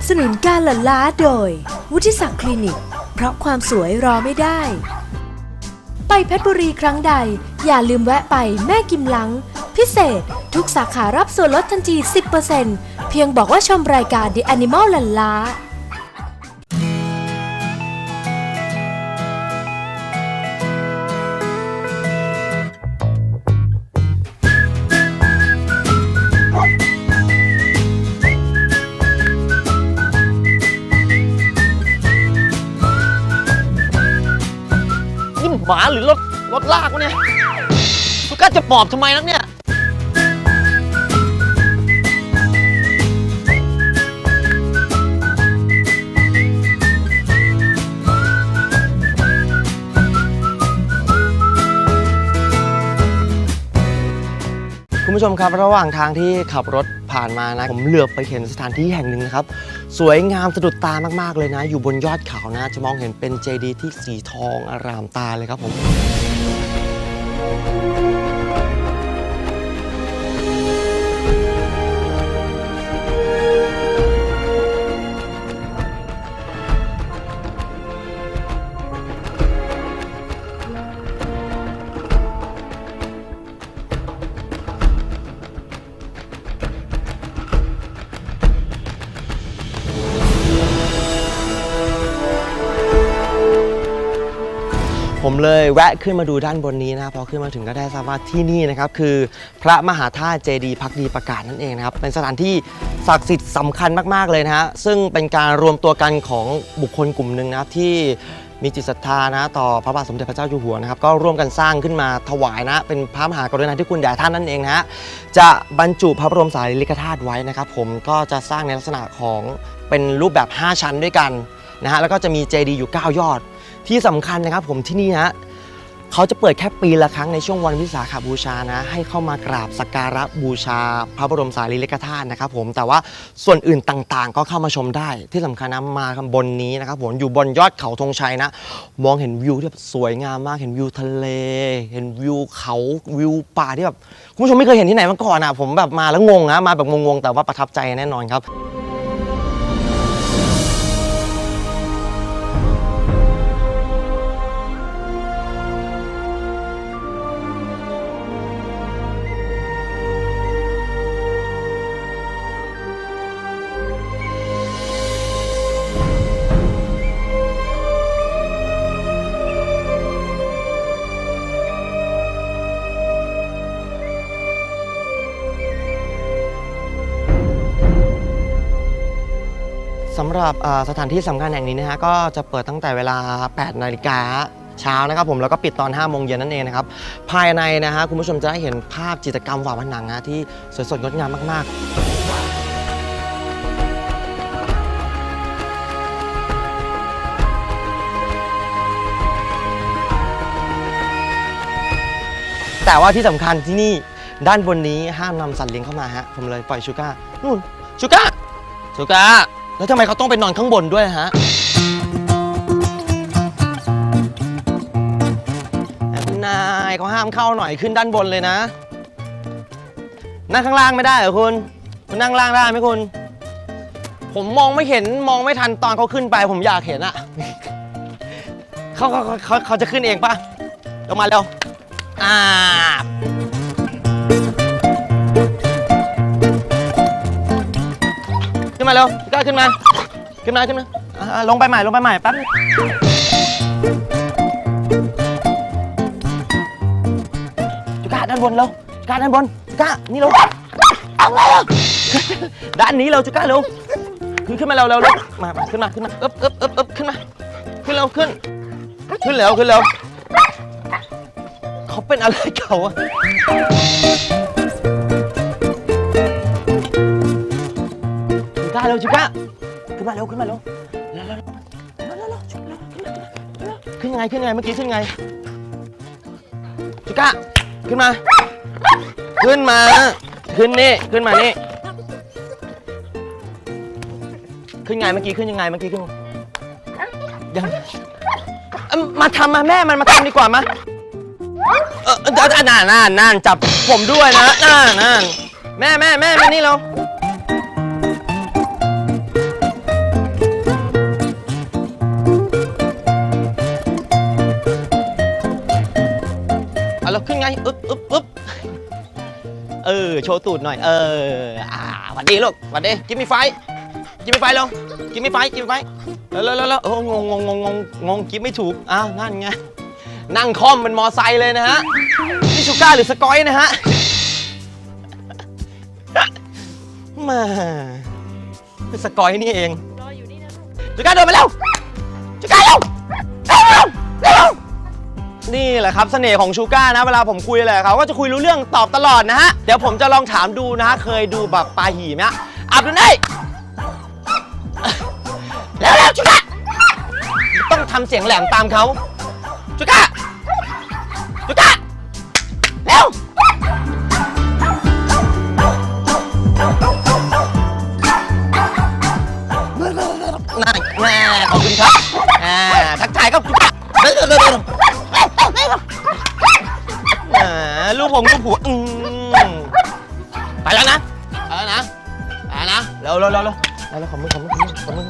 บสนุนการหล่นล้าโดย วุฒิศักดิ์คลินิก เพราะความสวยรอไม่ได้ ไปเพชรบุรีครั้งใด อย่าลืมแวะไปแม่กิมลัง พิเศษ ทุกสาขารับส่วนลดทันที 10%เพียงบอกว่าชมรายการ The Animal หลันล้า หมาหรือรถรถลากวะเนี่ยทุก้าจะปอบทำไมนักเนี่ยคุณผู้ชมครับระหว่างทางที่ขับรถ ผ่านมานะ ผมเหลือบไปเห็นสถานที่แห่งหนึ่งนะครับ สวยงามสะดุดตามากๆเลยนะ อยู่บนยอดเขานะ จะมองเห็นเป็นเจดีย์ที่สีทองอารามตาเลยครับผม ผมเลยแวะขึ้นมาดูด้านบนนี้นะครับพอขึ้นมาถึงก็ได้ทราบว่าที่นี่นะครับคือพระมหาธาตุเจดีย์พักดีประกาศนั่นเองนะครับเป็นสถานที่ศักดิ์สิทธิ์สำคัญมากๆเลยนะฮะซึ่งเป็นการรวมตัวกันของบุคคลกลุ่มหนึ่งนะครับที่มีจิตศรัทธานะต่อพระบาทสมเด็จพระเจ้าอยู่หัวนะครับก็ร่วมกันสร้างขึ้นมาถวายนะ เป็นพระมหากรุณาธิคุณแด่ท่านนั่นเองนะฮะจะบรรจุพระบรมสารีริกธาตุไว้นะครับ ผมก็จะสร้างในลักษณะของเป็นรูปแบบ 5 ชั้นด้วยกันนะฮะแล้วก็จะมีเจดีย์อยู่ 9 ยอด ที่สำคัญนะครับผมที่นี่ฮะเขาจะเปิดแค่ปีละครั้งในช่วงวันวิสาขบูชานะ ให้เข้ามากราบสักการะบูชา พระบรมสารีริกธาตุนะครับผมแต่ว่าส่วนอื่นต่างๆ ก็เข้ามาชมได้ ที่สำคัญนะมาข้างบนนี้นะครับผมอยู่บนยอดเขาธงชัยนะ มองเห็นวิวที่แบบสวยงามมากเห็นวิวทะเล เห็นวิวเขาวิวป่าที่แบบคุณผู้ชมไม่เคยเห็นที่ไหนมาก่อนอะผมแบบมาแล้วงงนะมาแบบงงๆแต่ว่าประทับใจแน่นอนครับำหรับสถานที่สำคัญแห่งนี้นะฮะก็จะเปิดตั้งแต่เวลา 8 นาฬิกาเช้านะครับผมแล้วก็ปิดตอน5โมงเย็นนั่นเองนะครับภายในนะฮะคุณผู้ชมจะได้เห็นภาพจิตรกรรมฝาผนังนะที่สวยสดงดงามมาก ๆแต่ว่าที่สำคัญที่นี่ด้านบนนี้ห้ามนำสัตว์เลี้ยงเข้ามาฮะ ผมเลยปล่อยชูก้านู่นชูก้าชูก้า แล้วทำไมเขาต้องไปนอนข้างบนด้วยฮะคุณนายเขาห้ามเข้าหน่อยขึ้นด้านบนเลยนะ นั่งข้างล่างไม่ได้เหรอคุณ คุณนั่งล่างได้ไหมคุณ ผมมองไม่เห็นมองไม่ทันตอนเขาขึ้นไป ผมอยากเห็นอะเขาเขาเขาเขาจะขึ้นเองปะลงมาเร็วอ่า มาเร็วพี่ก้าขึ้นมา ขึ้นมาขึ้นมาอ่าลงไปใหม่ลงไปใหม่แป๊บนึงจุก้าด้านบนเร็วจุก้าด้านบนจุก้านี่เร็วเอาไงล่ะด้านนี้เร็วจุก้าเร็วขึ้นขึ้นมาเร็วเร็วเร็วมามาขึ้นมาขึ้นมาเอ๊บเอ๊บเอ๊บเอ๊บขึ้นมา ขึ้นเร็วขึ้น ขึ้นเร็วขึ้นเร็วเขาเป็นอะไรเขาอะาเร็วจูก้าขึ้นมาเร็วขึ้นมาเร็วเร็วเร็วเร็วเร็วเร็วขึ้นมาขึ้นมาขึ้นยังไงขึ้นยังไงเมื่อกี้ขึ้นยังไงจูก้าขึ้นมา ขึ้นมา ขึ้นนี่ขึ้นมานี่ขึ้นไงเมื่อกี้ขึ้นยังไงเมื่อกี้ขึ้นยังมาทำมาแม่มันมาทำดีกว่ามาเออเออนั่นนั่นนั่นนั่นจับผมด้วยนะนั่นนั่นแม่แม่แม่มานี่เรา ไงอึ๊บอึ๊บอึ๊บเออ โชว์ตูดหน่อย เออ อ่าหวัดดีลูกหวัดดี กินมีไฟ กินมีไฟลงกินมีไฟ กินมีไฟแล้วแล้วแล้วโอ้งงงงงงงงงกินไม่ถูก อ้าว นั่นไง นั่งคล่อมเป็นมอไซค์เลยนะฮะ นี่ชูก้าหรือสกอยนะฮะมาเป็นสกอยนี่เองรออยู่นี่นะจูก้าเดินไปเร็วจูก้าเร็วเร็วเร็วเร็ว นี่แหละครับเสน่ห์ของชูก้านะ เวลาผมคุยอะไรกับเขาก็จะคุยรู้เรื่องตอบตลอดนะฮะ เดี๋ยวผมจะลองถามดูนะฮะ เคยดูแบบปลาหีไหมฮะอับดุลได้เร็วแล้วชูก้าต้องทำเสียงแหลมตามเขาชูก้า อ่าลูกผมลูกผัวอืมไปแล้วนะไปแล้วนะไปแล้วนะเร็วเร็วเร็วเร็วเร็วขอมือขอมือขอมือขอมือ